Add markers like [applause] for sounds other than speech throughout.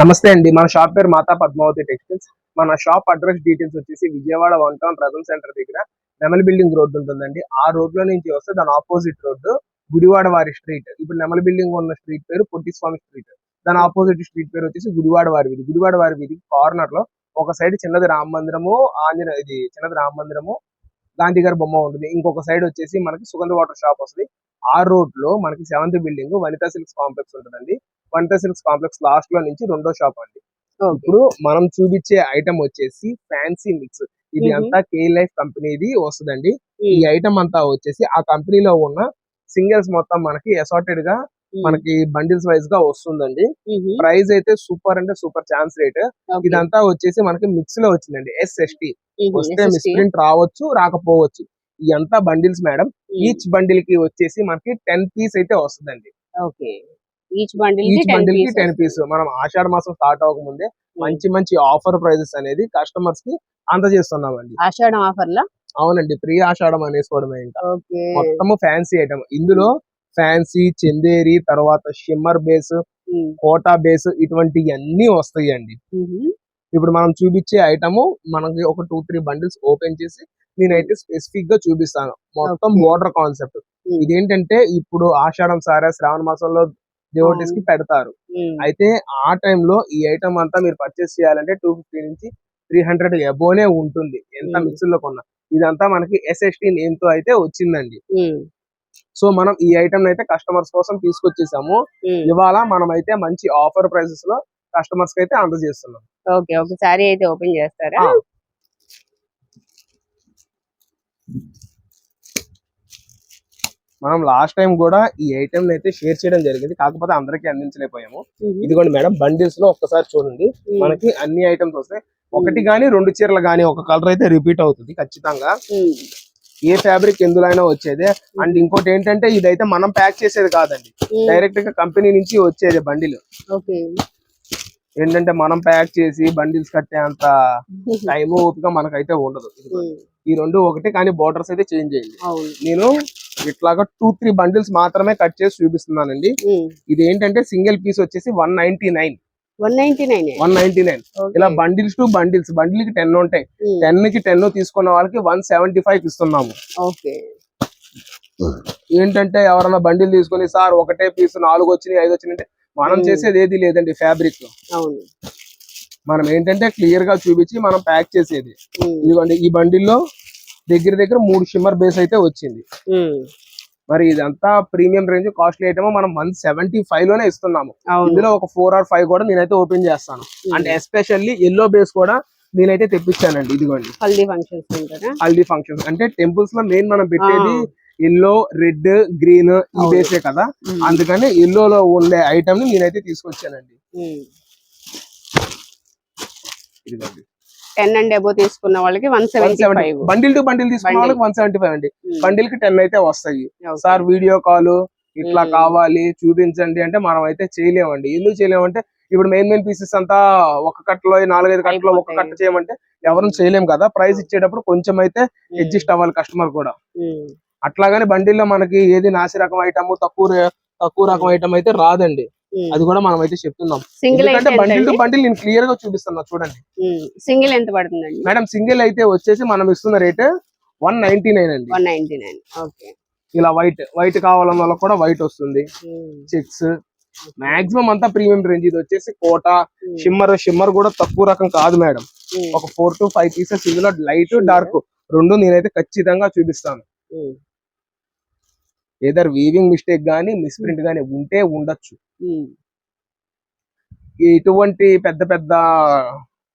నమస్తే అండి. మన షాప్ పేరు మాతా పద్మావతి టెక్స్టైల్స్. మన షాప్ అడ్రస్ డీటెయిల్స్ వచ్చేసి Vijayawada one town Ratan centre దగ్గర నెమలి బిల్డింగ్ రోడ్ ఉంటుందండి. ఆ రోడ్లో నుంచి వస్తే దాని ఆపోజిట్ రోడ్ గుడివాడ వారి స్ట్రీట్. ఇప్పుడు నెమలి బిల్డింగ్ ఉన్న స్ట్రీట్ పేరు పొట్టిస్వామి స్ట్రీట్. దాని ఆపోజిట్ స్ట్రీట్ పేరు వచ్చేసి గుడివాడ వారి వీధి. గుడివాడ వారి వీధి కార్నర్లో ఒక సైడ్ చిన్నది రామ మందిరము ఆంజనేయ ఇది చిన్నది రామ మందిరము గాంధీ గారి బొమ్మ ఉంటుంది. ఇంకొక సైడ్ వచ్చేసి మనకి సుగంధ వాటర్ షాప్ వస్తుంది. ఆ రోడ్లో మనకి seventh building Vanitha silks complex ఉంటుందండి. వనితా సిల్క్స్ కాంప్లెక్స్ లాస్ట్లో నుంచి రెండో షాప్ అండి ఇప్పుడు మనం చూపించే ఐటమ్ వచ్చేసి ఫ్యాన్సీ మిక్స్ ఇది. అంతా కే లైఫ్ కంపెనీది వస్తుందండి ఈ. ఐటమ్ అంతా వచ్చేసి ఆ కంపెనీలో ఉన్న సింగిల్స్ మొత్తం మనకి అసార్టెడ్గా మనకి బండిల్స్ వైజ్గా వస్తుందండి. ప్రైస్ అయితే సూపర్ అంటే సూపర్ ఛాన్స్ రేట్. ఇదంతా వచ్చేసి మనకి మిక్స్లో వచ్చిందండి ఎస్ఎస్టి. వస్తే. మిస్ప్రింట్ రావచ్చు రాకపోవచ్చు ఇదంతా బండిల్స్ మేడం. ఈచ్ బండిల్కి వచ్చేసి మనకి టెన్ పీస్ అయితే వస్తుందండి ఓకే ఈచ్ బండిల్కి టెన్ పీస్ మనం ఆషాఢ మాసం స్టార్ట్ అవ్వకముందే మంచి మంచి ఆఫర్ ప్రైజెస్ అనేది కస్టమర్స్కి అందజేస్తున్నామండి. ఆషాఢం ఆఫర్ లా అవునండి. ప్రీ ఆషాఢం అనేసుకోవడమే ఇంకా. మొత్తము ఫ్యాన్సీ ఐటమ్ ఇందులో ఫ్యాన్సీ చందేరి తర్వాత షిమ్మర్ బేస్ మ్మ్. కోటా బేస్ ఇటువంటి అన్ని వస్తాయండి. మ్మ్. ఇప్పుడు మనం చూపించే ఐటమ్ మనకి ఒక టూ త్రీ బండిల్స్ ఓపెన్ చేసి నేనైతే స్పెసిఫిక్గా చూపిస్తాను. మొత్తం. Border concept Hmm. ఇదేంటంటే ఇప్పుడు ఆషాఢం సారా శ్రావణ మాసంలో డివోటీస్కి పెడతారు. అయితే ఆ టైంలో ఈ ఐటమ్ అంతా మీరు పర్చేస్ చేయాలంటే టూ ఫిఫ్టీ నుంచి త్రీ హండ్రెడ్ ఎబోనే ఉంటుంది ఎంత Hmm. మిక్స్లో కొన్నా ఇదంతా మనకి ఎస్ఎస్టీ నేమ్తో అయితే వచ్చిందండి. సో మనం ఈ ఐటమ్ అయితే కస్టమర్స్ కోసం తీసుకొచ్చేసాము. ఇవాళ మనం అయితే మంచి ఆఫర్ ప్రైసెస్లో కస్టమర్స్కి అయితే అందజేస్తున్నాం ఓకే ఒక సారీ అయితే ఓపెన్ చేస్తారా. మనం లాస్ట్ టైం కూడా ఈ ఐటమ్ అయితే షేర్ చేయడం జరిగింది. కాకపోతే అందరికీ అందించలేకపోయాము. ఇదిగోండి మేడం బండిల్స్లో ఒక్కసారి చూడండి. మనకి అన్ని ఐటమ్స్ వస్తాయి. ఒకటి గానీ రెండు చీరలు గానీ ఒక కలర్ అయితే రిపీట్ అవుతుంది ఖచ్చితంగా. ఏ ఫ్యాబ్రిక్ ఎందులో అయినా వచ్చేదే అండ్ ఇంకోటి ఏంటంటే ఇదైతే మనం ప్యాక్ చేసేది కాదండి. డైరెక్ట్గా కంపెనీ నుంచి వచ్చేది బండిల్. ఏంటంటే మనం ప్యాక్ చేసి బండిల్స్ కట్టే అంత టైం ఓపిక మనకైతే ఉండదు. ఈ రెండు ఒకటి కానీ బోర్డర్స్ అయితే చేంజ్ అయ్యింది నేను ఇట్లాగా టూ త్రీ బండిల్స్ మాత్రమే కట్ చేసి చూపిస్తున్నానండి. ఇది ఏంటంటే సింగిల్ పీస్ వచ్చేసి one ninety nine one ninety nine ఇలా బండిల్స్ టు బండిల్స్ బండిల్కి టెన్ ఉంటాయి. టెన్కి టెన్ తీసుకున్న వాళ్ళకి వన్ సెవెంటీ ఫైవ్ ఇస్తున్నాము. ఏంటంటే ఎవరైనా బండిల్ తీసుకొని సార్ ఒకటే పీస్ నాలుగు వచ్చినాయి ఐదు వచ్చినాయి అంటే మనం. చేసేది ఏది లేదండి ఫ్యాబ్రిక్ అవును. మనం ఏంటంటే క్లియర్గా చూపించి మనం ప్యాక్ చేసేది. ఇదిగోండి ఈ బండిల్లో దగ్గర దగ్గర మూడు షిమ్మర్ బేస్ అయితే వచ్చింది. మరి ఇదంతా ప్రీమియం రేంజ్ కాస్ట్లీ ఐటమ్ మనం వన్ సెవెంటీ ఫైవ్లోనే ఇస్తున్నాము. ఇందులో ఒక ఫోర్ ఆర్ ఫైవ్ కూడా నేనైతే ఓపెన్ చేస్తాను. అండ్ ఎస్పెషల్లీ ఎల్లో బేస్ కూడా నేనైతే తెప్పించానండి ఇదిగోండి. Haldi functions haldi functions. అంటే టెంపుల్స్లో మెయిన్ మనం పెట్టేది. ఎల్లో రెడ్ గ్రీన్ ఈ. బేసే కదా. అందుకని ఎల్లో లో ఉండే ఐటమ్ని నేనైతే తీసుకొచ్చానండి. ఇదిగోండి. టెన్ అండ్ అబో తీసుకున్న వాళ్ళకి one seventy five bundle to bundle తీసుకున్న. వాళ్ళకి వన్ సెవెంటీ ఫైవ్ అండి బండిల్కి టెన్ అయితే వస్తాయి. సార్ వీడియో కాల్ ఇట్లా Hmm. కావాలి చూపించండి అంటే మనం అయితే చేయలేమండి ఎందుకు చేయలేమంటే ఇప్పుడు మెయిన్ మెయిన్ పీసెస్ అంతా ఒక కట్టలో నాలుగైదు కట్టలో ఒక. కట్ట చేయమంటే ఎవరు చేయలేం కదా ప్రైస్ ఇచ్చేటప్పుడు కొంచెం అయితే. అడ్జస్ట్ అవ్వాలి కస్టమర్ కూడా. అట్లాగని బండిల్లో మనకి ఏది నాసి రకం ఐటమ్ తక్కువ తక్కువ రకం ఐటమ్ అయితే రాదండి. అది కూడా మనం అయితే చెప్తున్నాం సింగిల్ అయితే బండిల్ టు? బండిల్ నేను క్లియర్గా చూపిస్తున్నా చూడండి. సింగిల్ ఎంత పడుతుందండి మేడం సింగిల్ అయితే వచ్చేసి మనం ఇస్తున్న రేట్ వన్ నైన్టీ నైన్ అండి వన్ నైన్టీ నైన్ ఓకే ఇలా వైట్ వైట్ కావాలన్న వాళ్ళకి కూడా వైట్ వస్తుంది. చెక్స్ మాక్సిమం అంతా ప్రీమియం రేంజ్ ఇది వచ్చేసి కోట మ్మ్. షిమ్మర్ షిమ్మర్ కూడా తక్కువ రకం కాదు మేడం. ఒక ఫోర్ టు ఫైవ్ పీసెస్ ఇందులో లైట్ డార్క్ రెండు నేనైతే ఖచ్చితంగా చూపిస్తాను. ఏదర్ వీవింగ్ మిస్టేక్ గానీ మిస్ప్రింట్ గానీ ఉంటే ఉండొచ్చు. మ్మ్. ఇటువంటి పెద్ద పెద్ద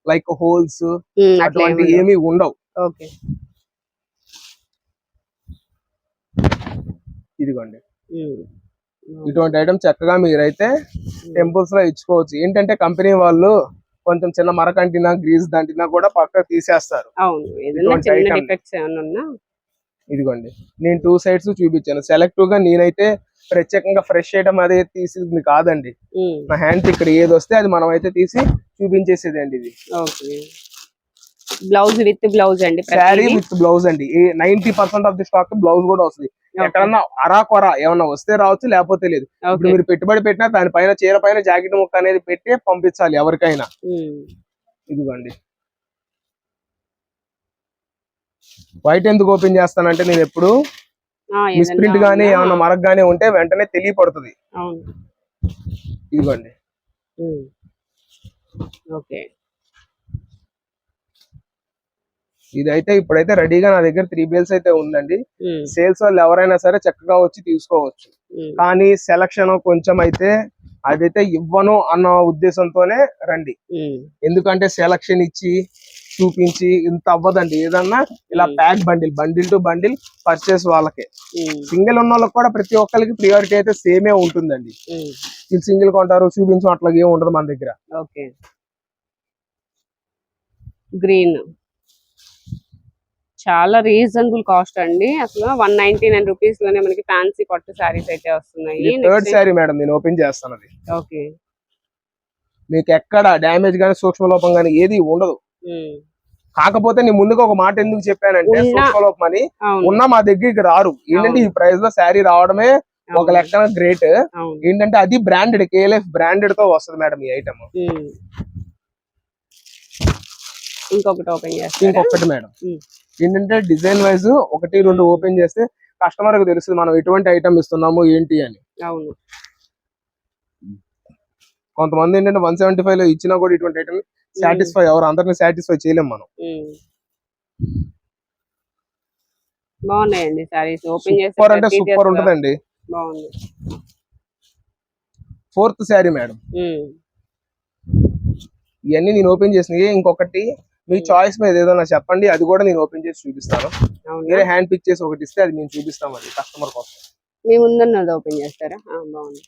లైక్ హోల్స్ అటువంటి ఏమి ఉండవు. ఇదిగోండి. మ్మ్. ఇటువంటి ఐటమ్ చక్కగా మీరైతే టెంపుల్స్లో ఇచ్చుకోవచ్చు. ఏంటంటే కంపెనీ వాళ్ళు కొంచెం చిన్న మరకంటినా గ్రీస్ దంటినా కూడా పక్క తీసేస్తారు. అవును. ఇదిగోండి. నేను టూ సైడ్స్ చూపించాను. సెలెక్టివ్గా నేనైతే ప్రత్యేకంగా ఫ్రెష్ ఐటమ్ అదే తీసింది కాదండి. నా హ్యాండ్ ఇక్కడ ఏది వస్తే అది మనం అయితే తీసి చూపించేసేది అండి ఇది. ఓకే. బ్లౌజ్ విత్ బ్లౌజ్ అండి శారీ? విత్ బ్లౌజ్ అండి. Ninety percent of the stock blouse కూడా వస్తుంది. ఎక్కడన్నా అరాకొర ఏమన్నా వస్తే రావచ్చు లేకపోతే లేదు. ఇప్పుడు మీరు పెట్టుబడి పెట్టినా దానిపైన చీర పైన జాకెట్ ముక్క అనేది పెట్టి పంపించాలి ఎవరికైనా. ఇదిగోండి. [laughs] వైట్ ఎందుకు ఓపెన్ చేస్తానంటే నేను ఎప్పుడు మిస్ప్రింట్ గానీ ఏమన్నా మరక్ గానీ ఉంటే వెంటనే తెలియపడుతుంది ఇదిగోండి. ఓకే ఇదైతే ఇప్పుడైతే రెడీగా నా దగ్గర త్రీ బేల్స్ అయితే ఉందండి. సేల్స్ వాళ్ళు ఎవరైనా సరే చక్కగా వచ్చి తీసుకోవచ్చు. కానీ సెలక్షన్ కొంచెం అయితే అదైతే ఇవ్వను అన్న ఉద్దేశంతోనే రండి. ఎందుకంటే సెలక్షన్ ఇచ్చి చూపించి ఇంత అవ్వదండి. ఏదన్నా ఇలా. Pack bundle bundle to bundle purchase వాళ్ళకే. సింగిల్ ఉన్న వాళ్ళకి కూడా ప్రతి ఒక్కరికి ప్రియారిటీ అయితే సేమే ఉంటుందండి. వీళ్ళు సింగిల్ కొంటారు చూపించడం అట్లా ఏం ఉండదు మన దగ్గర. ఓకే. గ్రీన్ చాలా రీజనబుల్ కాస్ట్ అండి. అసలు వన్ నైన్టీ నైన్ రూపీస్లోనే మనకి ఫ్యాన్సీ పట్టు శారీస్ అయితే వస్తున్నాయి. థర్డ్ శారీ మేడం నేను ఓపెన్ చేస్తాను అది. ఓకే. మీకు ఎక్కడ డ్యామేజ్ గానీ సూక్ష్మ లోపం గానీ ఏది ఉండదు. కాకపోతే నేను ముందుగా ఒక మాట ఎందుకు చెప్పానంటే ఉన్నా- సూక్ష్మ లోపం అని అవును. ఉన్న మా దగ్గరికి రారు. ఏంటంటే ఈ ప్రైస్లో శారీ రావడమే ఒక లెక్కన గ్రేట్. ఏంటంటే అది బ్రాండెడ్ కేఎల్ఎఫ్ బ్రాండెడ్తో వస్తుంది మేడం ఈ ఐటమ్. ఇంకొకటి ఓపెన్ ఇంకొకటి మేడం. ఏంటంటే డిజైన్ వైజ్ ఒకటి రెండు ఓపెన్ చేస్తే కస్టమర్కి తెలుస్తుంది మనం ఎటువంటి ఐటమ్ ఇస్తున్నాము ఏంటి అని. అవును. కొంతమంది ఏంటంటే వన్ సెవెంటీ ఫైవ్లో ఇచ్చినా కూడా ఇటువంటి ఐటమ్ సాటిస్ఫై ఎవరు? అందరిని సాటిస్ఫై చేయలేం మనం. బాగున్నాయండి సారీస్. ఓపెన్ చేస్తే సూపర్ అంటే సూపర్ ఉంటదండి. బాగుంది. Fourth sari madam. ఇవన్నీ నేను ఓపెన్ చేసినవి. ఇంకొకటి మీ చాయిస్ మీద ఏదైనా చెప్పండి. అది కూడా నేను ఓపెన్ చేసి చూపిస్తాను. వేరే హ్యాండ్ పిక్ చేసి ఒకటి ఇస్తే అది మేము చూపిస్తామండి కస్టమర్ కోసం. మీ ముందున్నది ఓపెన్ చేస్తారా? బాగుంది.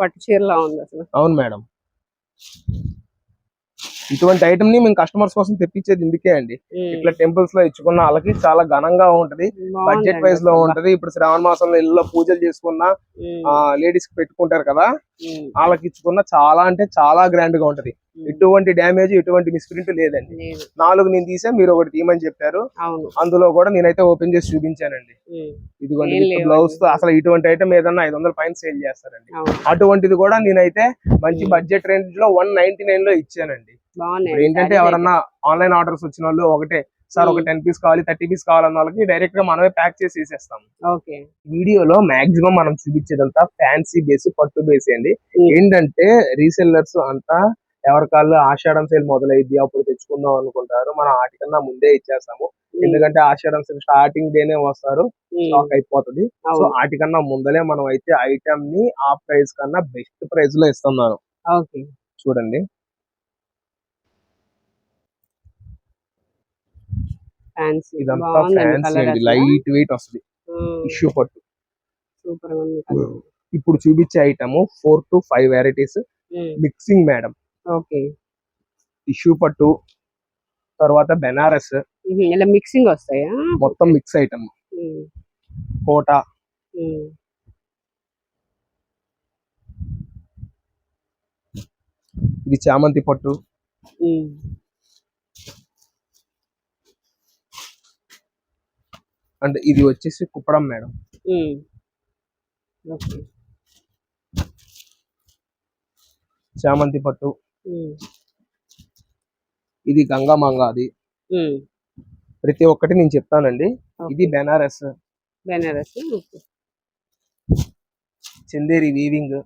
పట్టు చీరలా ఉంది అసలు అవును మేడం ఇటువంటి ఐటమ్ని మేము కస్టమర్స్ కోసం తెప్పించేది ఇందుకే అండి. ఇట్లా టెంపుల్స్లో ఇచ్చుకున్న వాళ్ళకి చాలా ఘనంగా ఉంటది బడ్జెట్ ప్రైస్లో. ఉంటది ఇప్పుడు శ్రావణ మాసంలో ఇల్లు పూజలు చేసుకున్న లేడీస్కి పెట్టుకుంటారు కదా. వాళ్ళకి ఇచ్చుకున్న చాలా అంటే చాలా గ్రాండ్గా ఉంటది. ఎటువంటి డ్యామేజ్ ఎటువంటి మిస్ప్రింట్ లేదండి. లేదు. నాలుగు నేను తీసా మీరు ఒకటి తీయమని చెప్పారు. అందులో కూడా నేనైతే ఓపెన్ చేసి చూపించానండి. ఇదిగోండి. బ్లౌజ్తో అసలు ఇటువంటి ఐటమ్ ఏదన్నా ఐదు వందల పైన సేల్ చేస్తారండి. అటువంటిది కూడా నేనైతే మంచి. బడ్జెట్ రేంజ్లో వన్ నైన్టీ నైన్లో ఇచ్చానండి. ఏంటంటే ఎవరన్నా ఆన్లైన్ ఆర్డర్స్ వచ్చిన వాళ్ళు ఒకటే సార్ ఒక. టెన్ పీస్ కావాలి థర్టీ పీస్ కావాలన్న వాళ్ళకి డైరెక్ట్గా మనమే ప్యాక్ చేసి ఇసేస్తాం ఓకే. వీడియోలో మాక్సిమం మనం చూపించేదంతా ఫ్యాన్సీ బేస్ పట్టు బేస్ అండి. ఏంటంటే రీసెల్లర్స్ అంతా ఎవరికాళ్ళు ఆషాఢం సేల్ మొదలైద్ది అప్పుడు తెచ్చుకుందాం అనుకుంటారు. మనం వాటికన్నా ముందే ఇచ్చేస్తాము. ఎందుకంటే ఆషాఢం సేల్ స్టార్టింగ్ డేనే వస్తారు. స్టాక్ అయిపోతుంది. సో అవును. వాటికన్నా ముందలే మనం అయితే ఐటమ్ని ఆ ప్రైస్ కన్నా బెస్ట్ ప్రైస్లో ఇస్తున్నాను. చూడండి. ఇదంతా ఫ్యాన్సీ అండి. లైట్ వెయిట్ వస్తుంది. టిష్యూ పట్టు. సూపర్. ఇప్పుడు చూపించే item four to five varieties. Mixing madam okay. Tissue పట్టు తర్వాత బెనారస్. ఇలా మిక్సింగ్ వస్తాయా? మొత్తం మిక్స్ ఐటమ్. కోట. ఇది చామంతి పట్టు. అండ్ ఇది వచ్చేసి కుప్పడం మేడం. చామంతి పట్టు. ఇది గంగా మంగాది. ప్రతి ఒక్కటి నేను చెప్తానండి. ఇది బెనారస్. బెనారస్ చందేరి వీవింగ్.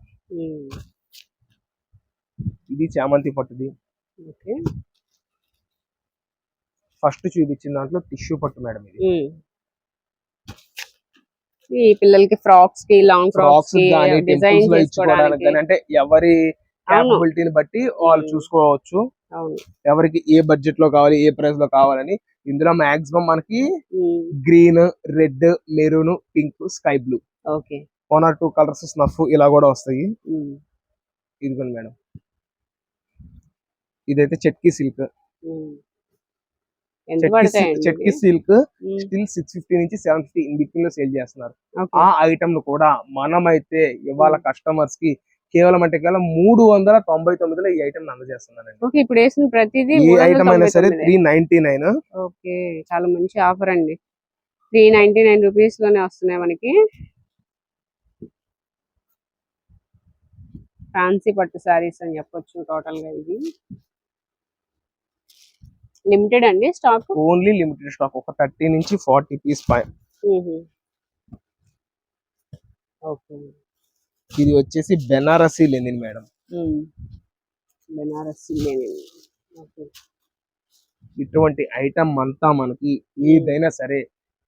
ఇది చామంతి పట్టుది. ఫస్ట్ చూపించిన దాంట్లో టిష్యూ పట్టు మేడం ఇది. ఈ పిల్లలకి ఫ్రాక్స్కి లాంగ్ ఫ్రాక్స్ డిజైన్ చేసుకోవడానికి అంటే ఎవరి. క్యాపబిలిటీని బట్టి వాళ్ళు. చూసుకోవచ్చు. ఎవరికి ఏ బడ్జెట్లో కావాలి ఏ ప్రైస్లో కావాలని. ఇందులో మాక్సిమం మనకి. Green red maroon pink sky blue okay. One or two colours snuff ఇలా కూడా వస్తాయి. ఇదిగోండి మేడం. ఇదైతే చెట్కీ సిల్క్ చెట్కీ? సిల్క్. స్టిల్ సిక్స్ ఫిఫ్టీ నుంచి సెవెన్ ఫిఫ్టీ ఇన్ బిట్వీన్లో సేల్ చేస్తున్నారు. ఆ ఐటమ్ను కూడా మనమైతే ఇవాళ కస్టమర్స్కి కేవలం అంటే కేవలం మూడు వందల తొంభై తొమ్మిదిలో ఈ ఐటమ్ అందజేస్తున్నానండి. ఓకే ఇప్పుడు వేసిన ప్రతిదీ ఏ ఐటమ్ అయినా సరే 399. Three ninety nine. ఓకే చాలా మంచి ఆఫర్ అండి. త్రీ నైన్టీ నైన్ రూపీస్లోనే వస్తున్నాయి మనకి. ఫ్యాన్సీ పట్టు శారీస్ అని చెప్పొచ్చు టోటల్గా ఇది. లిమిటెడ్ అండి స్టాక్ ఓన్లీ లిమిటెడ్ స్టాక్ ఒక థర్టీ నుంచి ఫార్టీ పీస్ పైన. ఓకే. ఇది వచ్చేసి Banarasi linen madam. Banarasi linen. ఇటువంటి ఐటమ్ అంతా మనకి ఏదైనా సరే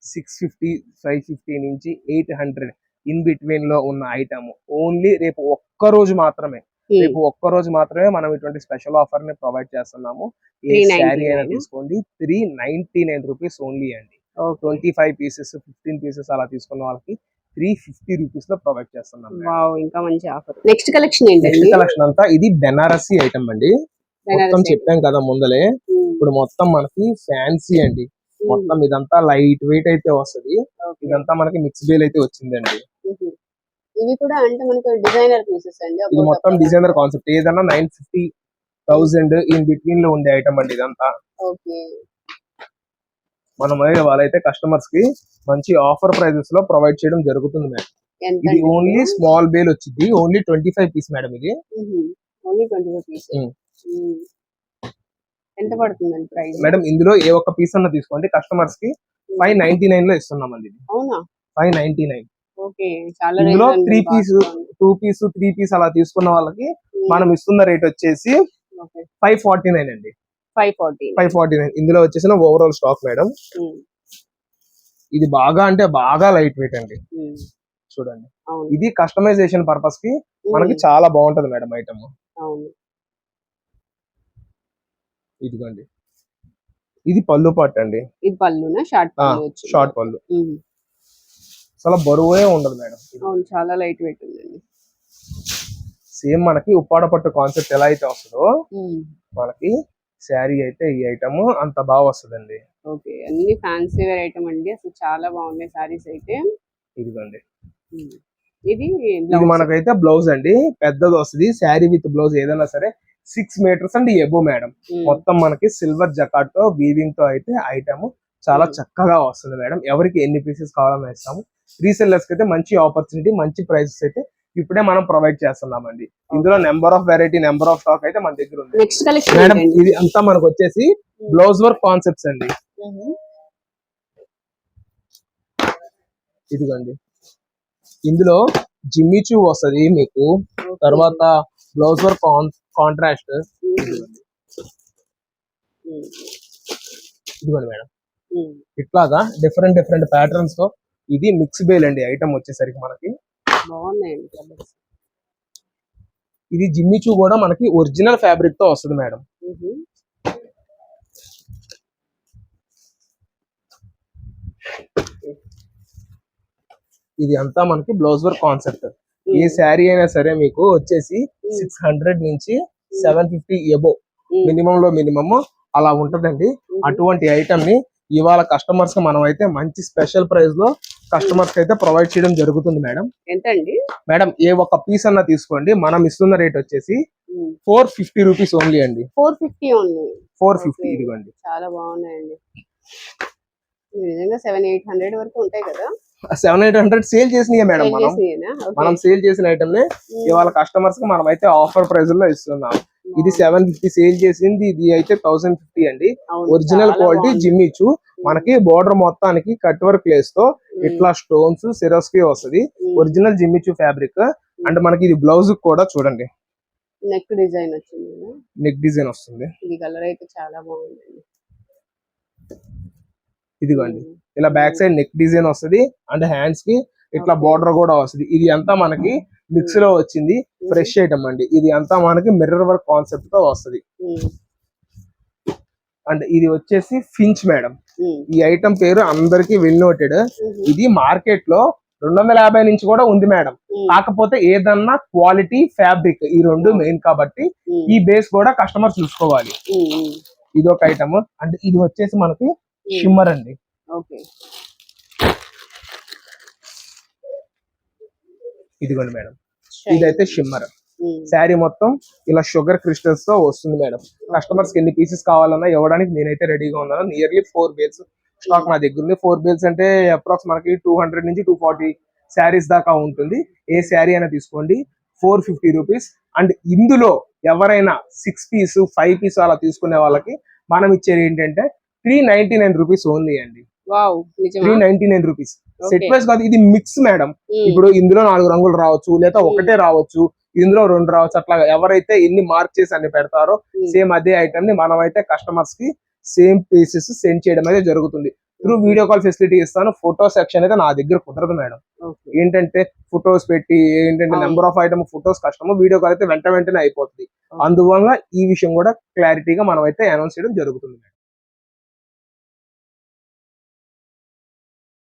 సిక్స్ ఫిఫ్టీ ఫైవ్ ఫిఫ్టీ నుంచి ఎయిట్ హండ్రెడ్ ఇన్ బిట్వీన్లో ఉన్న ఐటమ్. ఓన్లీ రేపు ఒక్క రోజు మాత్రమే. రేపు ఒక్క రోజు మాత్రమే మనం ఇటువంటి స్పెషల్ ఆఫర్ని ప్రొవైడ్ చేస్తున్నాము. ఏ 399 శారీ అయినా తీసుకోండి. Three ninety nine rupees only అండి. Twenty five pieces fifteen pieces అలా తీసుకున్న వాళ్ళకి త్రీ ఫిఫ్టీ రూపీస్లో ప్రొవైడ్ చేస్తున్నాం వావ్ ఇంకా మంచి offer. Next collection next collection అంతా ఇది బెనారసీ ఐటమ్ అండి. మొత్తం చెప్పాం కదా ముందలే. ఇప్పుడు మొత్తం మనకి ఫ్యాన్సీ అండి. మొత్తం ఇదంతా లైట్ వెయిట్ అయితే వస్తది. ఇదంతా మనకి మిక్స్ బేల్ అయితే వచ్చిందండి. ఇవి కూడా అంటే మనకి డిజైనర్ పీసెస్ అండి ఇది మొత్తం డిజైనర్ కాన్సెప్ట్. ఏదన్నా నైన్ ఫిఫ్టీ థౌసండ్ ఇన్ బిట్వీన్లో ఉండే ఐటమ్ అండి ఇదంతా. ఓకే. మనం వాళ్ళైతే కస్టమర్స్కి మంచి ఆఫర్ ప్రైజెస్లో ప్రొవైడ్ చేయడం జరుగుతుంది మేడం ఇది ఓన్లీ స్మాల్ బేల్ వచ్చింది only twenty five piece madam ఇది. Only twenty five piece. ఎంత పడుతుందండి ప్రైస్ మేడం ఇందులో ఏ ఒక్క పీస్ అన్న తీసుకోండి. కస్టమర్స్కి ఫైవ్ నైన్టీ నైన్లో ఇస్తున్నామండి ఇది. అవునా? ఫైవ్ నైన్టీ నైన్ ఇందులో three piece two piece three piece అలా తీసుకున్న వాళ్ళకి మనం ఇస్తున్న రేట్ వచ్చేసి ఫైవ్ ఫార్టీ నైన్ అండి. Five forty. Five forty nine. ఇందులో వచ్చేసిన ఓవరాల్ స్టాక్ మేడం ఇది బాగా అంటే బాగా లైట్ వెయిట్ అండి. చూడండి. ఇది కస్టమైజేషన్ పర్పస్కి మనకి. చాలా బాగుంటది మేడం ఐటమ్ ఇదిగోండి. ఇది పళ్ళు పట్టు అండి. ఇది పళ్ళు షార్ట్ పళ్ళు. అసలు బరువే ఉండదు మేడం అవును చాలా లైట్ వెయిట్ ఉందండి. సేమ్ మనకి ఉప్పాడ పట్టు కాన్సెప్ట్ ఎలా అయితే వస్తుందో. మనకి శారీ అయితే ఈ ఐటమ్ అంత బాగా వస్తుందండి. ఓకే. అన్ని ఫ్యాన్సీ వేర్ ఐటమ్ అండి. అసలు చాలా బాగున్నాయి సారీస్ అయితే. ఇదిగోండి. ఇది. మనకైతే బ్లౌజ్ అండి. పెద్దది వస్తుంది. శారీ విత్ బ్లౌజ్ ఏదైనా సరే six meters and above madam. మొత్తం మనకి సిల్వర్ జకాట్తో వీవింగ్తో అయితే ఐటమ్ చాలా. చక్కగా వస్తుంది మేడం ఎవరికి ఎన్ని పీసెస్ కావాలని ఇస్తాము. రీసెల్లర్స్కి అయితే మంచి ఆపర్చునిటీ మంచి ప్రైసెస్ అయితే ఇప్పుడే మనం ప్రొవైడ్ చేస్తున్నామండి. ఇందులో number of variety number of stock అయితే మన దగ్గర ఉంది. మేడం ఇది అంతా మనకు వచ్చేసి బ్లౌజ్ వర్క్ కాన్సెప్ట్స్ అండి. ఇదిగోండి. ఇందులో జిమ్మిచూ వస్తది మీకు. తర్వాత బ్లౌజ్ వర్క్ కాంట్రాస్ట్. ఇదిగోండి మేడం. ఇట్లాగా డిఫరెంట్ డిఫరెంట్ ప్యాటర్న్స్తో ఇది మిక్స్ బేల్ అండి ఐటమ్ వచ్చేసరికి మనకి. బాగున్నాయండి. ఇది జిమ్మిచూ కూడా మనకి ఒరిజినల్ ఫ్యాబ్రిక్తో వస్తుంది మేడం. ఇది అంతా మనకి బ్లౌజ్ వర్క్ కాన్సెప్ట్ ఏ శారీ అయినా సరే మీకు వచ్చేసి సిక్స్ హండ్రెడ్ నుంచి సెవెన్ ఫిఫ్టీ ఎబో. మినిమం లో మినిమం అలా ఉంటదండి. అటువంటి ఐటమ్ని ఇవాళ కస్టమర్స్కి మనం అయితే మంచి స్పెషల్ ప్రైస్లో కస్టమర్స్ అయితే ప్రొవైడ్ చేయడం జరుగుతుంది మేడం ఎంత అండి మేడం ఏ ఒక్క పీస్ అన్న తీసుకోండి. మనం ఇస్తున్న రేట్ వచ్చేసి ఫోర్ ఫిఫ్టీ రూపీస్ ఓన్లీ అండి. Four fifty only four fifty. ఇదిగోండి. చాలా బాగున్నాయండి. నిజంగా సెవెన్ ఎయిట్ హండ్రెడ్ వరకు ఉంటాయి కదా? సెవెన్ ఎయిట్ హండ్రెడ్ సేల్ చేసినాయి మేడం మనం. సేల్ చేసిన ఐటమ్ని. ఇవాళ కస్టమర్స్కి మనం అయితే ఆఫర్ ప్రైస్లో ఇస్తున్నాం. ఇది సెవెన్ ఫిఫ్టీ సేల్ చేసింది ఇది అయితే థౌసండ్ ఫిఫ్టీ అండి ఒరిజినల్ క్వాలిటీ బాగుంది. జిమ్మిచ్చు మనకి బోర్డర్ మొత్తానికి కట్ వర్క్ లేస్తో. ఇట్లా స్టోన్స్ సిరస్కి వస్తది. ఒరిజినల్ జిమ్మిచ్చు ఫ్యాబ్రిక్ అండ్ మనకి ఇది బ్లౌజ్ కూడా చూడండి నెక్ డిజైన్ వచ్చింది. నెక్ డిజైన్ వస్తుంది ఇది కలర్ అయితే చాలా బాగుందండి ఇదిగోండి Mm. ఇలా బ్యాక్ సైడ్ నెక్ డిజైన్ వస్తది అండ్ హ్యాండ్స్కి ఇట్లా. బోర్డర్ కూడా వస్తది ఇది అంతా మనకి మిక్స్లో వచ్చింది. ఫ్రెష్ ఐటమ్ అండి ఇది అంతా మనకి మిర్రర్ వర్క్ కాన్సెప్ట్తో వస్తది. అండ్ ఇది వచ్చేసి ఫించ్ మేడం. ఈ ఐటమ్ పేరు అందరికి వెల్ నోటెడ్. ఇది మార్కెట్లో రెండు వందల యాభై నుంచి కూడా ఉంది మేడం. కాకపోతే ఏదన్నా క్వాలిటీ ఫ్యాబ్రిక్ ఈ రెండు మెయిన్ కాబట్టి. ఈ బేస్ కూడా కస్టమర్ చూసుకోవాలి. ఇది ఒక ఐటమ్ అంటే ఇది వచ్చేసి మనకి. షిమ్మర్ అండి ఇదిగోండి మేడం. ఇదైతే షిమ్మర్ శారీ మొత్తం ఇలా షుగర్ క్రిస్టల్స్తో వస్తుంది మేడం. కస్టమర్స్కి ఎన్ని పీసెస్ కావాలన్నా ఇవ్వడానికి నేనైతే రెడీగా ఉన్నాను. నియర్లీ ఫోర్ బేల్స్ స్టాక్ నా దగ్గర ఉంది. ఫోర్ బేల్స్ అంటే అప్రాక్స్ మనకి టూ హండ్రెడ్ నుంచి టూ ఫార్టీ శారీస్ దాకా ఉంటుంది. ఏ శారీ అయినా తీసుకోండి. ఫోర్ ఫిఫ్టీ రూపీస్ అండ్ ఇందులో ఎవరైనా సిక్స్ పీస్ ఫైవ్ పీస్ అలా తీసుకునే వాళ్ళకి మనం ఇచ్చేది ఏంటంటే three ninety nine rupees only అండి three ninety nine rupees set. Vice కాదు ఇది మిక్స్ మేడం ఉమ్, ఇప్పుడు ఇందులో నాలుగు రంగులు రావచ్చు లేదా ఒకటే రావచ్చు ఇందులో రెండు రావచ్చు అట్లా ఎవరైతే ఎన్ని మార్క్ చేసి అన్ని పెడతారో సేమ్ అదే ఐటమ్ని మనం అయితే కస్టమర్స్కి సేమ్ పీసెస్ సెండ్ చేయడం అయితే జరుగుతుంది. త్రూ వీడియో కాల్ ఫెసిలిటీ ఇస్తాను. ఫోటో సెక్షన్ అయితే నా దగ్గర కుదరదు మేడం. ఏంటంటే ఫొటోస్ పెట్టి ఏంటంటే. నెంబర్ ఆఫ్ ఐటమ్ ఫొటోస్ కష్టము. వీడియో కాల్ అయితే వెంట వెంటనే అయిపోతుంది. అందువల్ల ఈ విషయం కూడా క్లారిటీగా మనం అయితే అనౌన్స్ చేయడం జరుగుతుంది మేడం